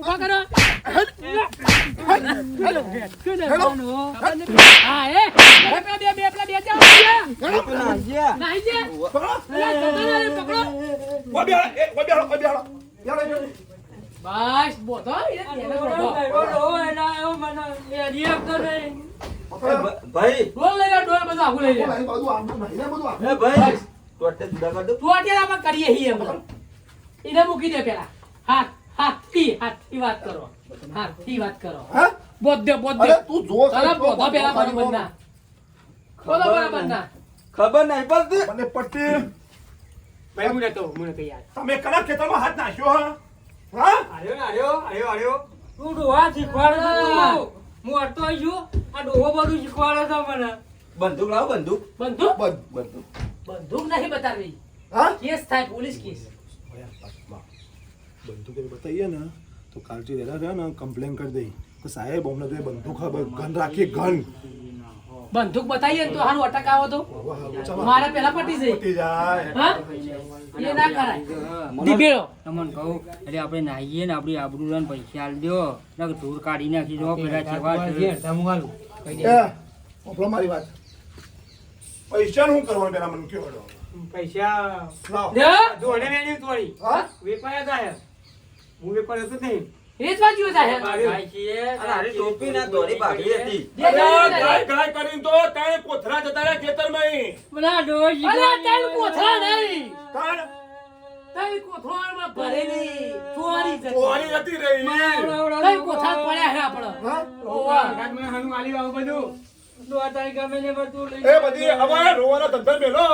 ઊભા કરો હેલો. હા એ પેલા બે બે પેલા બે જાઓ. નાહી જે પકડો. બસ બોધો ભાઈ ડોલ લઈ લે ડોલ બધું આખું લઈ લે ભાઈ. તું અત્યારે આમાં કરીએ હી એમ એને મૂકી દે પેલા હાથ હાથ હાથી વાત કરો. હાથી વાત કરો. હે? બોધ્ય દે બોધ દે અરે તું જો તારા બોધા પેલા મારી ના બોલો મારા ના ખબર નહીં પડતી? મને પડતી ભાઈ મુને તો મુને કઈ યાર. તમે કના ખેતરમાં હાથ નાખ્યો હા? હા? આયો ને આયો આયો આયો તું ડોહા શીખવાડે તું. હું. અટતો છું. આ ડોહો બધું શીખવાડે છે મને. બંદૂક લાવ બંદૂક. બંદૂક? બંધ બંધ બંદૂક નહીં બતાવી. હા? કેસ થાય પોલીસ કેસ. બંદૂક બતાવીએ ને તો કાલથી વહેલા રહ્યા ને કમ્પ્લેન કરી દઈ. તો સાહેબ અમને તો એ બંદૂક ખબર ગન રાખીએ ગન બંદૂક બતાવીએ તો હારું અટક આવો તો. મારે પેલા પટી જાય પતી જાય. હા? એ ના કરાય. દીપેલો તમને કહું એટલે આપણે નાહીએ ને આપણી આબરૂ ને પૈસા આલ દો. ને ધૂળ કાઢી નાખી દો પેલા જેવા મારી વાત. પૈસા શું કરવાનું પેલા મને કયો પૈસા લાવ. જો જોડે વેણી તોડી. હા? વેપાયા થાય હું હતો નહીં. એ જ બાજુ જાય ખાય છીએ. અને હારી ટોપી ના દોરી ભાગી હતી. ગાય ગાય કરીને તો તાણે પોથરા જતા રહ્યા ખેતરમાં પેલા ડોહો અરે શીખવાડે. પોથરા નહીં. તાણ ભરેલી ચોરી જતી. ચોરી જતી રહી. તારી કોથળા પડ્યા છે આપણે. હા? ઓવા. ઘાટ મને હનું આલી આવું બધું ડોહા તારી ગમે ને બધું એ બધી હવે રોવાના ધંધા મેલો.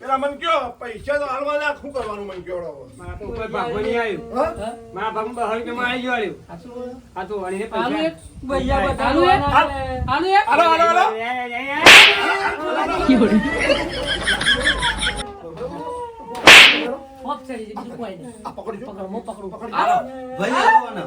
પેલા મન કયો પૈસા તો હાલવા લા શું કરવાનું મન કયો. મારા તો ઉપર ભાગમાં આવ્યું હા? મારા ભાગમાં બહાર કે માં આવી ગયો આ તો આલુ એક ભૈયા બધા એક? ડોહાના એક? હાલો હાલો હાલો. હોપ ચડી જાય, બીજું કોઈ નહીં. પકડજો પકડો, હું. પકડું. હાલો ભાઈ આવવાના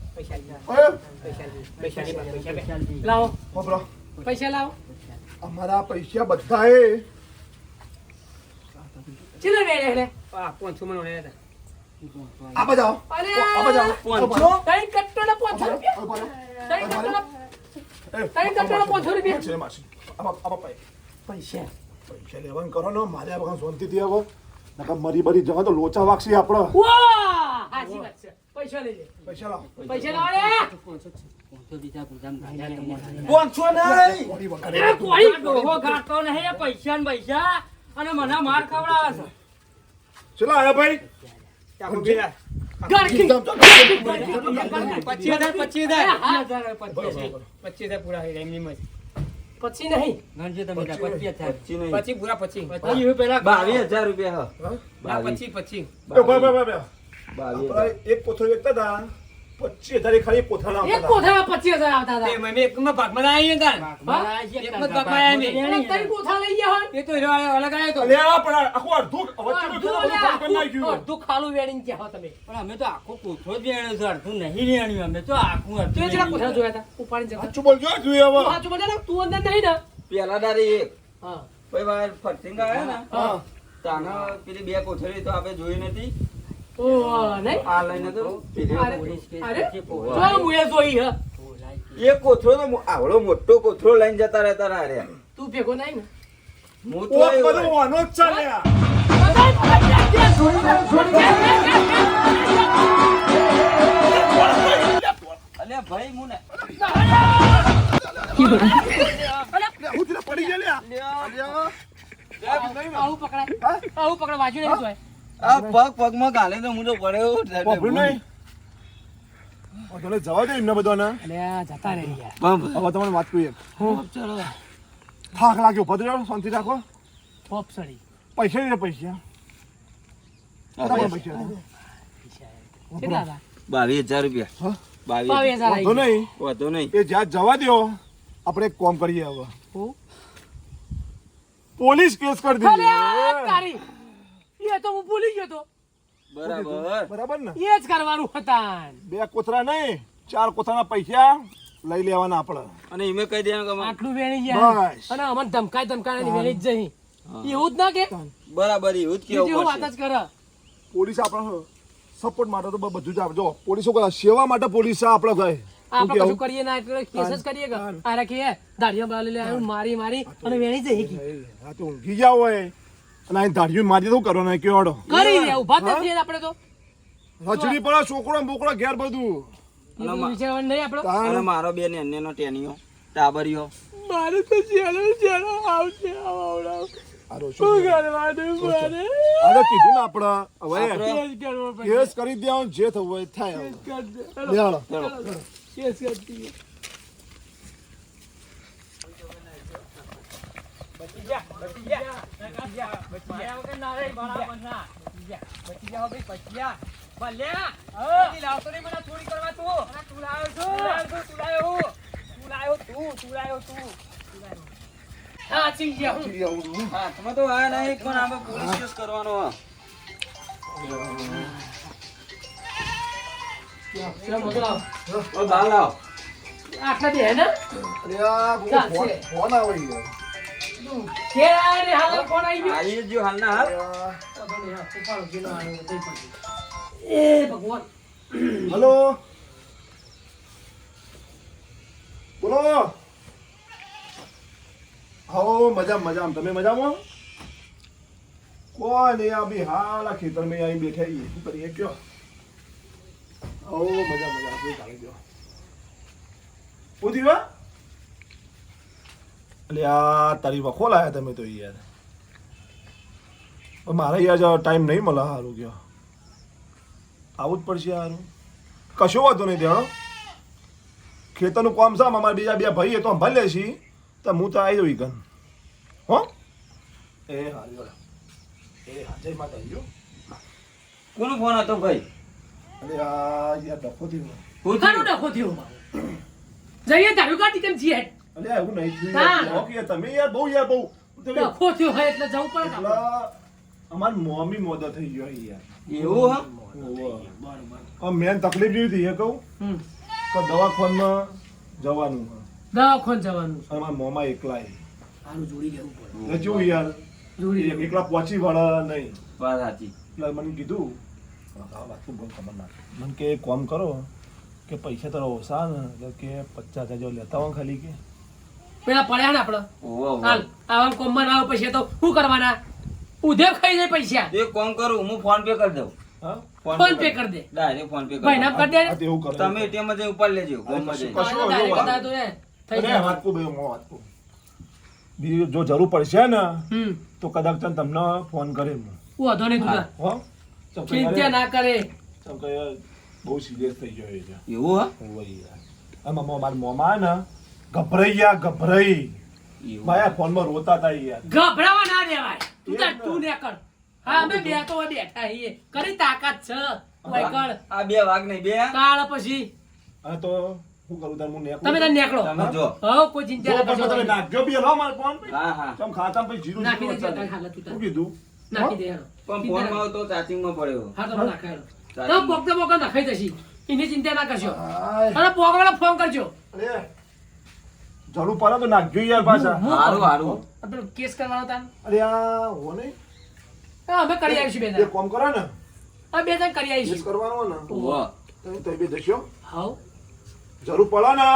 લાવો. પૈસા વાપરો. લાવો અમારા પૈસા બધા એ ચીલે આ મને આ આ રૂપિયા છે માસી. આમાં પૈસા પૈસા લેવાનું કરો ને મારે આ વખત શાંતિથી આવો નકર મરી બરી જવા તો લોચા વાગશે આપણે વાહ હાચી વાત છે પૈસા લઈ લે. પૈસા લાવો. લાવો રે. પાંચસો નહીં. અરે કોળી ડોહો ગાતો નહીં પૈસા ને પૈસા. અને મને માર ખવડાવે છે. ચલો આયા ભાઈ. ચાકુ પીલા. ગરકી. પચીસ હજાર પચીસ હજાર. હા. પચીસ હજાર પૂરા પછી પછી નહીં. પચીસ પૂરા પછી પચીસ પેલા બાવીસ હજાર રૂપિયા પછી હા? એક કોથળો વેચતા હતા પચીસ હજાર ખાલી કોથળા એક કોથળા પચીસ હજાર આવતા હતા. મેં એકમાં ભાગમાં આવી ગયા ને. મારા છે એક કાકા. મત બાપા આયા નહીં. કોથળા લઈ ગયા હોય? એ તો હીરો અલગ આવ્યો તો. અલ્યા પણ આખો અડધું વચ્ચે અડધું ખાલી વેણીને ગયા હો તમે. પણ અમે તો આખો કોથળો જ વેણ્યો છે અડધું નહીં વેણ્યું અમે તો આખું અડધું એ જેટલા કોથળા જોયા હતા? ઉપાડી જતા. સાચું બોલજો જોઈએ હવે? તું સાચું બોલે તું અંદર નહીં ને? પેલા દારી એક. હા. પછી વાર ફરસિંગ આવ્યા ને હા. તાના પેલી બે કોથળી તો આપણે જોઈ નથી એ જોઈ હે? એ કોથળો તો આવડો મોટો કોથળો લઈને જતા રહેતા રહ્યા તું ભેગો નહીં ને? હું તો બધું જ ભાઈ હું ને પડી ગયા આવું પકડાય. આવું પકડાય વાંચ્યું નહીં આ પગ પગમાં ગાલે તો હું તો પડ્યો વાપર્યું નહીં? જવા દે એમને બધાને. અલ્યા જતા રહી. હવે તમને વાત કહું ચલો. થાક લાગ્યો. ભદ્ર શાંતિ રાખો. પોપ સડી. પૈસા નહીં પૈસા? બાવીસ હજાર રૂપિયા. બાવીસ હજાર. વાંધો નહીં. વાંધો નહીં. એ જ્યાં જવા દો આપણે એક કામ કરીએ હવે. પોલીસ કેસ કરી અરે આ એ તો હું ભૂલી ગયો તો. બરાબર. બરાબર ને? એ જ કરવાનું હતા બે કોથરા નહીં ચાર કોથરાના પૈસા લઈ લેવાના આપણે. અને એમે કહી દેવાનું કે આટલું વેણી ગયા. અને અમને ધમકાય ધમકાય વેણી જ જઈ. એવું જ ના કે? બરાબર એવું જ કેવું હું વાત જ કરે. પોલીસ આપણો સપોર્ટ માટે તો બધું જ આપે. જો પોલીસો કરે. સેવા માટે પોલીસ આપણે કહે આપણે કશું કરીએ ના એટલે કેસ જ કરીએ કે આરે કે દાઢીઓ બાલી લે મારી મારી અને વેણી જઈ ગઈ. હા તો ઊંઘી જાવ હોય. અને અહીં દાઢીઓ મારી શું કરવાનું કેવાડો કરી દે ઊભા જ નથી આપણે તો. રજડી પડે છોકરો બોકડો ઘેર બધું. મારો બેન એનો ટેનીઓ ટાબરીઓ. મારે તો જેલો જેલો આવશે આવડાવ હારો શું શું કરવાનું મારે અરે કીધું ને આપણે હવે આપણે- કેસ કરવો પડે કેસ કરી દેવાનું જે થવું હોય એ તું હવે. કર દે. લે તું લાવ્યો તું તું લાવ્યો હા, ચી ગયા હું. તમે તો આ નહીં પણ આમાં પોલીસ કેસ કરવાનો હે. બહાર લાવો. આટલા બે ને ફોન આવે યાર. કે આ રે, ફોન આવી ગયો. આવી જ જો હાલના હાલ. તે. એ ભગવાન. બોલો. હો મજા મજામાં. તમે મજામાં? કોઈ નહીં આ બી હાલ આ ખેતરમાં અહીં બેઠા છીએ. શું કરીએ કયો? હો મજા મજા આપણે ચાલી ગયો ઉધી વા એટલે આ તારી વખો લાયા તમે તો યાર. પણ મારે યાર ટાઈમ નહીં મળે સારું કયો. આવું જ પડશે સારું કશો વાંધો નહીં દેણો. ખેતરનું કામ છે અમારા બીજા બે ભાઈ એ તો સંભાળી લે છે. તો હું તો આવી જઉં ગન હો? એ હારી એ હા જય માતા ગયો. કોનો ફોન હતો ભાઈ? અરે આ યાર ડખો થયો. હું કાનો? થયું? ડખો થયો જઈએ તારું કાઢી કેમ છીએ અરે એવું નહીં યાર. તમે યાર બહુ યાર બહુ. તમે ડખો થયો હોય એટલે જવું પડે એટલે અમાર મોમી મોદો થઈ ગયો યાર. એવું હા? આ મેન તકલીફ જેવી થઈ કહું કે દવાખાનમાં જવાનું. છે. જવાનું. અમારા મોમાં એકલા છે. જોડી લેવું પડે. એટલે યાર? જોડી એકલા પહોંચી વળે નહીં. વાત સાચી. એટલે મને કીધું મને કે કોમ કરો કે પૈસા તારા ઓછા ને કે પચાસ હજાર લેતા હોય ખાલી કે. પેલા પડ્યા ને આપડે. હાલ આવા કોમમાં ના આવે પૈસા તો શું કરવાના? ઉધે ખાઈ જાય પૈસા. એક કોમ કરું હું ફોન પે કરી દઉં. ફોન પે કરી દે. ડાયરેક્ટ ફોન પે ભાઈ ના કરી દે આ તો એવું કરે. તમે એટીએમમાં જઈ ઉપાડ લેજો ગામમાં જઈને. કશું તો એવું direct વાત. હતા તો એ થઈ જાય. વાત કહું ભાઈ, હું વાત કહું. જો જરૂર પડશે ને તો કદાચ તમને ફોન કરે વાંધો નહીં તું ચિંતા ના કરે. બહુ સિરિયસ થઈ ગયો છે. એવું હા? આમાં મારા મોમાં ને ગભરાઈ ગયા ગભરાઈ. માયા ફોનમાં રોતા હતા યાર. ગભરાવા ના દેવાય. તું તાર. તું. ને કર. હા અમે બે તો બેઠા છીએ. કરી તાકાત છે? કોઈ કળ? આ બે વાગ નહીં બે કાળ પછી. આ તો હું કરું? તાર હું નેકળો? તમે તાર નેકળો. જો. હો કોઈ ચિંતા ના પણ તમે નાખજો બી લો માર ફોન પર. હા હા. તમ ખાતા પછી જીરું નાખી દે ઉતાર. શું કીધું? નાખી દે પણ ફોનમાં તો ચાર્જિંગમાં પડ્યો. હા તો નાખાયો. તો. પોકતે પોકતે નખાઈ જશે. એની ચિંતા ના કરશો. આય. અને પોકવાળા ફોન કરજો. અરે. જરૂર પડે તો નાખજો યાર પાછા. હું હારું હારું. કેસ કરવાનો તાન. અરે આ હો નહીં. હા, અમે કરી આવીશું બે એ જણ કોમ કરો ને. હા બે જણ કરી કેસ આવીશું કરવાનો ને. તમે તો બે જશો. હાઉ જરૂર પડે ને.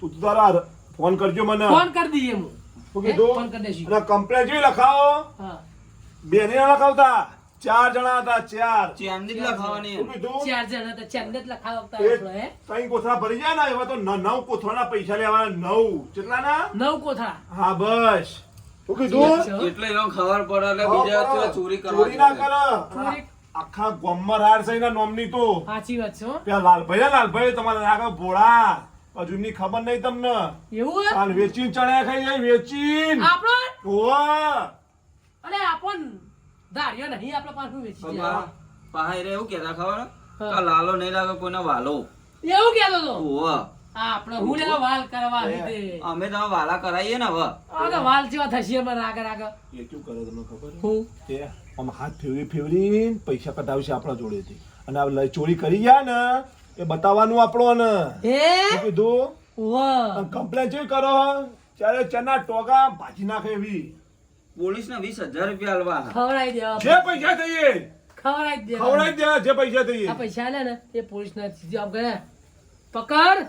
તું તો તારા ફોન કરજો મને. ફોન કરી દઈએ હું. ઓકે દો કીધું ફોન કરી દઈશું. અને કમ્પ્લેન જે લખાવો. હા. બે ને ના લખાવતા. ચાર જણા હતા ચાર. લખાવાની ચાર જણ હતા ચાર લખાવતા એ ત્રણ કોથળા ભરી જાય ને એવા તો ન- નવ કોથળાના પૈસા લેવાના નવ. કેટલા ના નવ કોથળા. હા બસ. શું કીધું? એટલે એનો ખબર પડે એટલે બીજા ચોરી કરવા ચોરી ના કરે. આખા ગોમર હાર છે એના નોમની તો. સાચી વાત છે પેલા લાલભાઈ લાલભાઈ તમારા આગળ ભોળા. હજુ એમની ખબર નહીં તમને. એવું હે? કાલ વેચીને ચણ્યા ખાઈ જાય વેચીન. આપણો? ઓવા અરે આપણ ધાર્યો નહીં આપણે પાછું વેચી જાય. પાહા રે એવું કહેતા ખબર? કા લાલો નહીં લાગે કોઈને વાલો. એવું કહેતો તો? ઓવા આપણે હું લેવા વાલ કરવા લીધે? અમે તો વાલા કરાઈએ ને હવે. આ તો વાલ જેવા થશે અમારે આગળ આગળ. એ શું કરે તમને ખબર? હું? કે આમ હાથ ફેવરી ફેવરી પૈસા કઢાવશે આપણા જોડેથી. અને આ ચોરી કરી ગયા ને એ બતાવવાનું આપણો ને એ કીધું? કમ્પ્લેન કરો ત્યારે ચના ટોગા ભાજી નાખે એવી. પોલીસ ને વીસ હજાર રૂપિયા આલવા ખવડાવી દેવા જે પૈસા થઈએ. ખવડાવી દેવા. ખવડાવી દેવા જે પૈસા થઈએ. આ પૈસા લે ને એ પોલીસ ના સીધી આપ ગયા પકડ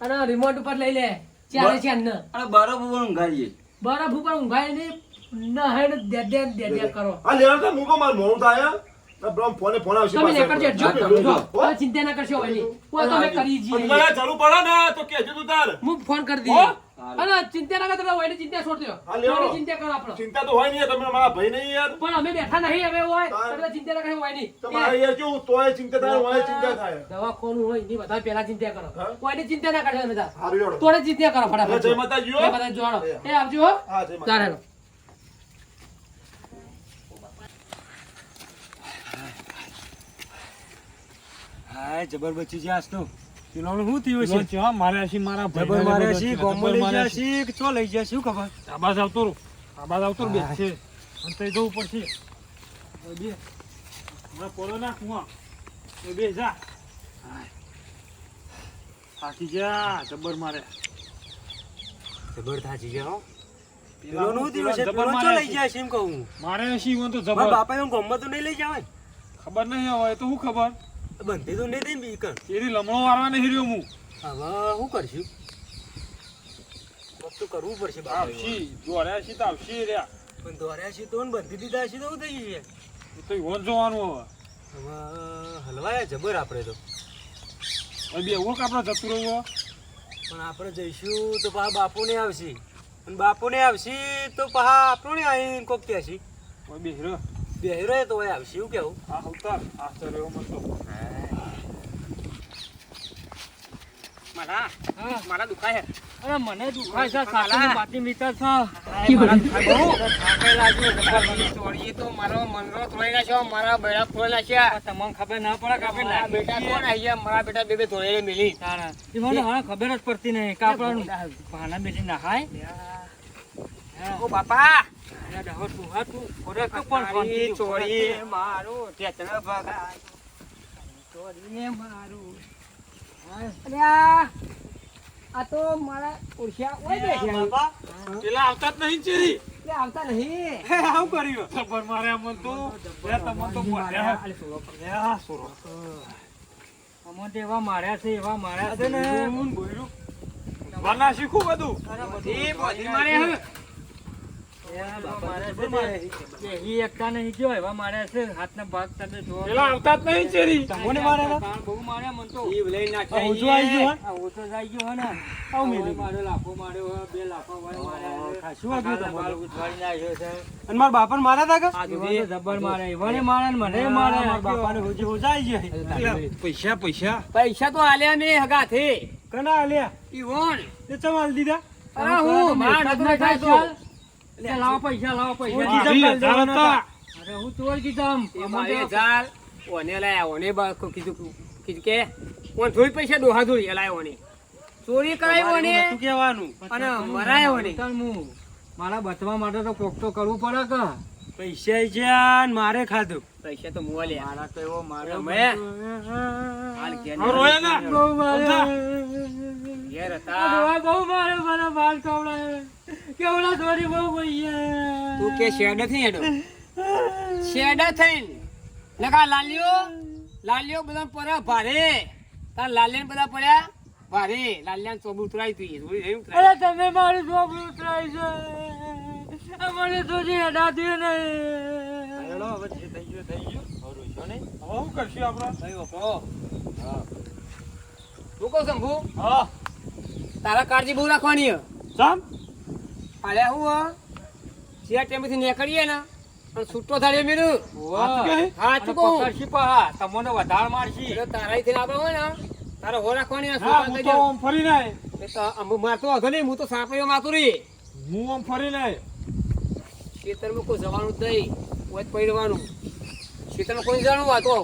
અને રિમોટ ઉપર લઈ લે. ચાલે છે અન્ન અને બરફ ઉપર ઊંઘાઈએ બરફ ઉપર ઊંઘાઈ ને નહેડ દે દે દે દે કરો. આ લેવા તો મુકો માર મોડું થાય. ને ફોને ફોન આવશે તમે લેકર જો જો. ચિંતા ના કરશો તમે કરી અને મને જરૂર પડે ને તો કહેજો તું તાર. હું ફોન કરી? દઈએ. ચિંતા ના કરતા હોય ચિંતા છોડ દો હા, લેવો. થોડી ચિંતા કરો આપણો. ચિંતા તો હોય નહીં તમે મારા ભાઈ નહીં યાર. પણ અમે બેઠા નહીં હવે હોય. તમે ચિંતા ના કરે હોય નહીં. તમારે યાર કેવું તોય ચિંતા થાય હોય ચિંતા થાય. દવાખાનું હોય એની બધા પહેલા ચિંતા કરો. હા? કોઈની ચિંતા ના કરશો બધા હારું હેડો. તોડે ચિંતા કરો ફટાફટ. જય માતાજી જય માતાજી જોડો. એ આવજો હા. જય માતા. હાય જબર બચી છે આજ તો. પેલાનું શું થયું છે ચા માર્યા છે મારા જબર માર્યા છે છે, ગોમો લઈ ગયા છે. કે ચો લઈ ગયા શું ખબર? આબાદ આવતો રહો. આબાદ આવતો રહો, છે. અને તઈ જવું પડશે. બે. હમણાં પોલો કુવા એ બે જા. થાકી જા જબર મારે જબર થાચી ગયા હો. થયું છે પેલો ચો લઈ ગયા છે એમ કહું મારે શી તો જબર. બાપા એમ તો નહીં લઈ જવાય ખબર નહીં હવે તો શું ખબર? બંધી તો નહીં બી કણ. એરી લમણો વારવા નહીં રહ્યો હું. હવે શું કરશું? તો કરવું પડશે બા આવશી દોર્યા છે તો આવશી રહ્યા. પણ દોર્યા છે તો બંધી દીધા છે તો શું થઈ એ તો ઈવોન જોવાનું હવે. હવે હલવાયા જબર આપણે તો. બે ઓક આપણે જતું રહ્યું પણ આપણે જઈશું તો પા બાપુ ને આવશે. અને બાપુ ને આવશે તો પાછા આપણને આવીને કોક કહેશે. બે હીરો. બેહરો તો હોય આવશે એવું કેવું? આ ઉતાર આ ચર્યો મન તો મારા મારા દુખાય અરે મને દુખાય છે સાલા. પાટી મીટર છે. તો મારો મનરો તોડી નાખ્યો મારા બેડા તોડી નાખ્યા તમને ખબર ના પડે કે આપણે મારા બેટા કોણ મારા બેટા બે બે તોડેલી મિલી. મને હવે ખબર જ પડતી નહીં કે ભાના બેટી નહાય. ઓ બાપા. આ તો મારા ઓળખ્યા ઓય પેલા આવતા જ નહીં ચેરી. આવતા નહીં. આવું કર્યું? ખબર મારે મન તો તમને તો બોલ્યા લે આ સોરો. અમને તો એવા માર્યા છે એવા માર્યા છે ને. વાના શીખું બધું. મારે હવે એ એકતા નહીં ગયો એવા માર્યા છે હાથના ભાગ તમે જો પેલા આવતા જ નહીં ચેરી તમને માર્યા બહુ માર્યા મને તો ઈ લઈ નાખ્યા ઓછું આવી ગયું આ ઓછો જાય ગયો હે ને આવું મેલી. હવે માર્યો લાફો માર્યો હે, બે લાફા વાળો માર્યા છે. ખાસું વાગ્યું તમને. બાલ ઉછવાળી નાખ્યો છે અને મારા હતા જબર મારે મારે મને મારે બાપા ને હોજી હોજાઈ ગયા પૈસા પૈસા પૈસા તો આલ્યા મેં હગાથી કના આલ્યા તે ચમાલ દીધા હું માર નથી લાવો પૈસા લાવો પૈસા. અરે હું ચોર કીધમ ઓને લાયા ઓને બા- કીધું કીધું કે ઓન થોડી પૈસા ડોહા ધોરી લાયા ઓને. ચોરી કરાવી ઓને. કહેવાનું. અને મરાય ઓને. મારા બચવા માટે તો કોક તો કરવું પડે કે. પૈસા જ્યાં મારે ખાધું. પૈસા તો મુવા લે મારા તો એવો મારો મેં હાલ કે રોયા ના. બહુ મારે. યાર હતા. બહુ મારે મારા બાલ કવડા કેવડા ચોરી બહુ પૈયા તું કે શેડ થઈ હેડો? શેડ થઈને. લગા લાલ્યો લાલ્યો બધા પરા ભારે. તાર લાલ્યા બધા પડ્યા ભારે. લાલ્યા ચોબ ઉતરાય તું અરે તમે મારું છોકરું ઉતરાય છે. અમારે તો જે અડાધ્યો ને. હેલો હવે જે થઈ ગયું થઈ ગયું. હવે શું કરશું આપણે? તું કહો શંભુ? હા. તારા કાળજી બહુ રાખવાની હે. ચામ અલ્યા હું હે? જ્યાં ટેમેથી નીકળીએ ને અને છૂટો થાય મેરું. હા તું કહું? પકડશી હા. તમને વધારે મારશી. એટલે તારા થી આપણે હોય ને તારે હો રાખવાની હા હું તો આમ ફરી નાય એ તો મારતો હતો નહીં હું તો સાંપડીઓ મારતો રહી. હું આમ ફરી નાય ખેતરમાં કોઈ જવાનું નહીં કોઈ પડવાનું ખેતરમાં કોઈ જાણું આ તો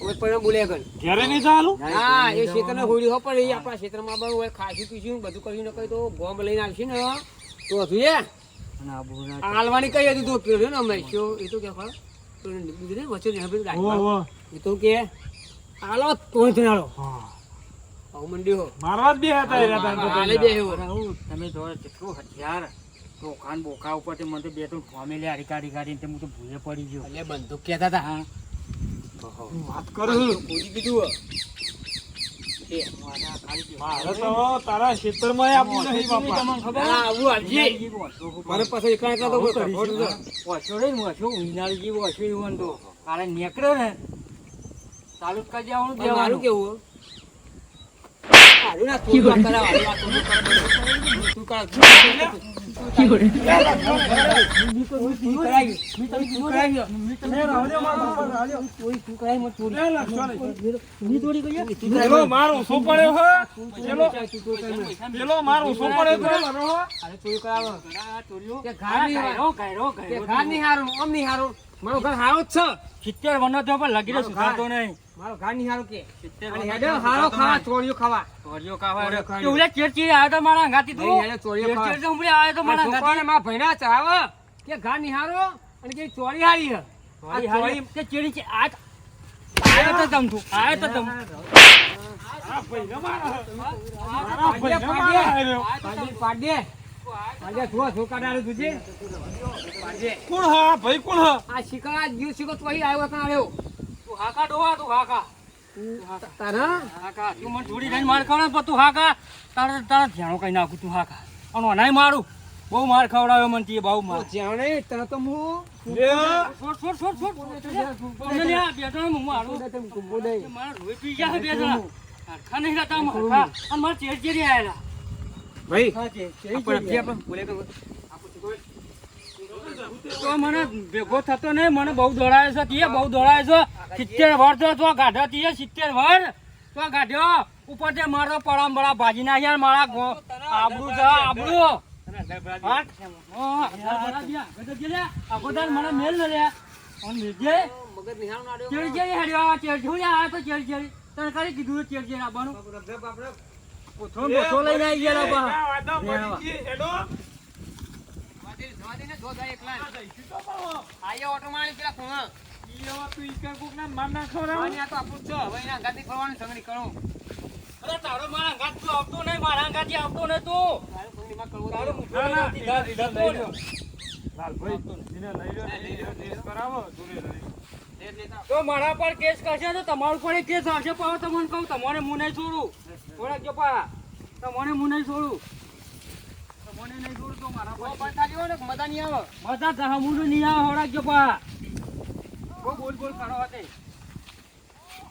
ઓય પડવાનું બોલે ગણ ઘેરે નહીં ચાલુ હા એ ખેતરને હોડી હો પણ એ આપણા ખેતરમાં બન હોય ખાસી પીશું બધું કરી ન તો ગોમ લઈને આવશે ને. તો હતું એ. હાલવાની કઈ હતી તો પેલો ને અમે શું એ તો કે એ તો મંડી હો. મારવા જ બે હતા તમે કેટલું હથિયાર. ચોખાન બોખા ઉપર મને તો બે ત્રણ ફોમેલી હારી કાઢી કાઢીને હું તો ભૂલે પડી ગયો. એટલે બંદૂક કહેતા હતા હા. વાત કરું પૂરી તો તારા આપવું નહીં બાપા. પાછા એકલા એકલા તો કોઈ ખોટું છે. ઓછો રે ઓછો ઉનાળી જેવો ઓછો એવું તો કાલે નીકળ્યો ને ચાલુ જ દેવાનું કેવું? ના, તું કરાવ, તું કરાવ. ચોરી. ચોરી કરાવો. ગાયરો, હારું. નહીં હારું. મારું ઘર હારો જ છે સિત્તેર વનો તો પણ સુધારતો નહીં મારો ઘર નહીં હારું કે થયો, હારો સુધારતો ખાવા નહીં. ચોરીઓ ખાવા ચોરીઓ ખાવા ચોરીઓ રે. ખાવા. કે ઓલા ચેડચીડી આવ્યો તો મારા અંગાથી તું. ચોરીઓ આવ્યો તો મારા. મારા ભૈણા કે ઘા નિહારો અને કે ચોરી હારી ચોરી હારી. તે ચેડી છે. આ આવ્યો તો તમ તું. આવ્યો તો તમ. આ ભાઈને મારે. આ ભાઈને મારે પાડે પાડે પાડે જો છોકરા તુજે પાડે કોણ હા ભાઈ કોણ હા આ શિકા જીવ શિકો તો અહીં આવ્યો કાં આવ્યો તું હાકા ડોહા, તું હાકા. તારા હાકા. તું મને જોડી લઈને માર ખવડાવે પણ તું હાકા. તારે તારા ધ્યાનો કઈ નાખું તું હાકા. અને નાય મારું. બહુ માર ખવડાવ્યો મને તે બહુ માર. જાણે તને તો હું લે. છોડ, છોડ, છોડ, છોડ. તમને લે આ બે જણા હું મારું. મારા રોઈ પી ગયા છે બે જણા. હરખા નહીં રહેતા હરખા. અને મારા ચેડચેડી આયેલા. ભાઈ તો મને ભેગો થતો નહીં મને બહુ દોડાયો છે તે બહુ દોડાયો છે. સિત્તેર વર તો તો ગાઢો તીએ સિત્તેર વર. તો ગાઢ્યો ઉપર તે મારો પડામ બળા ભાજી નાખ્યા મારા આબરૂ છે આબરૂ. અગોદર મને મેલ ન મેલજે. મગજ નિહાળ ચેડી ચેડી હેડ્યો ચેડી જોઈ આ તો ચેડી ચેડી. તને કરી કીધું ચેડી ચેડી આવવાનું. પોથો પોથો લઈને આવી ગયા લા આ વાદા પડી ગઈ. હેડો. આયો ઓટો મારી પેલા ખૂણા. ઈ તું ઈકા માર ના ખવડાવે. આ તો આપણું જ હવે એના ગાદી ફરવાની સંગણી કરો અરે તારો મારા અંગાત તું આવતો નહીં મારા અંગાથી આવતો નહીં તું. તારું સંગણીમાં કરવું તારો તો ના, ના, નથી, ધા- એને ધા- લઈ લો. લાલભાઈ, એને લઈ લો, લઈ લો, ટેસ્ટ કરાવો, જોડે લઈ. તો મારા પર કેસ કરશે તો તમારું પણ કેસ આવશે પણ તમને કહું તમારે હું નહીં છોડું. થોડાક પા. તમને હું નહીં છોડું? તમને નહીં છોડું તો મારા મજા નહીં આવે. મજા હું નહીં આવે હોડાક પા. બહુ બોલ બોલ કરો હતે